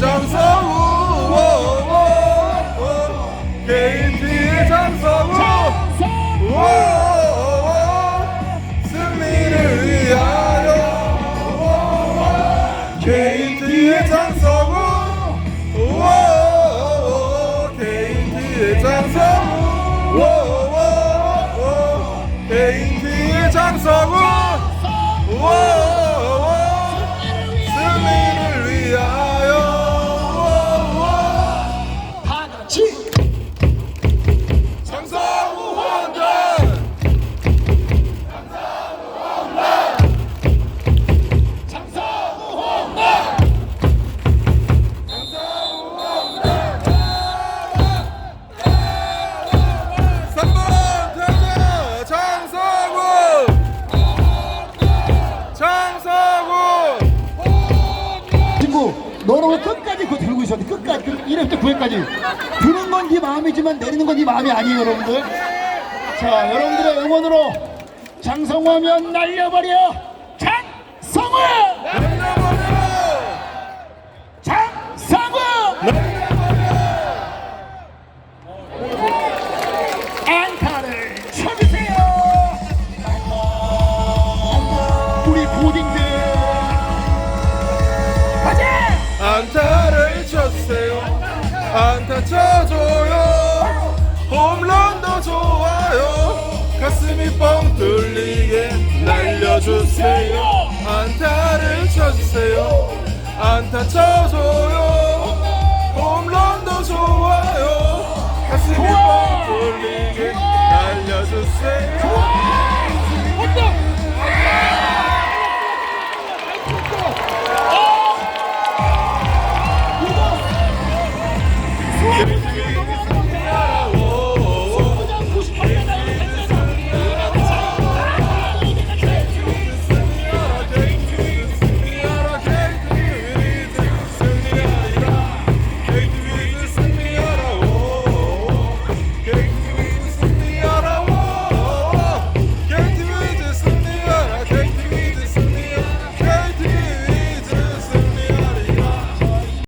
장서우 KT의 장서우 승리를 위하여 KT의 장서우 KT의 장서우 KT의 장서우 너는 왜 끝까지 그거 들고 있었는데 끝까지 그 1회부터 9회까지. 드는 건 네 마음이지만 내리는 건 네 마음이 아니에요 여러분들. 자 여러분들의 응원으로 장성우 하면 날려버려. 장성우 장성우 쳤어요. 안타 쳐줘요. 홈런도 좋아요. 가슴이 뻥 뚫리게 날려주세요. 안타를 쳐주세요. 안타 쳐줘요. 홈런도 좋아요. 가슴이 뻥 뚫리게 날려주세요 いいですね。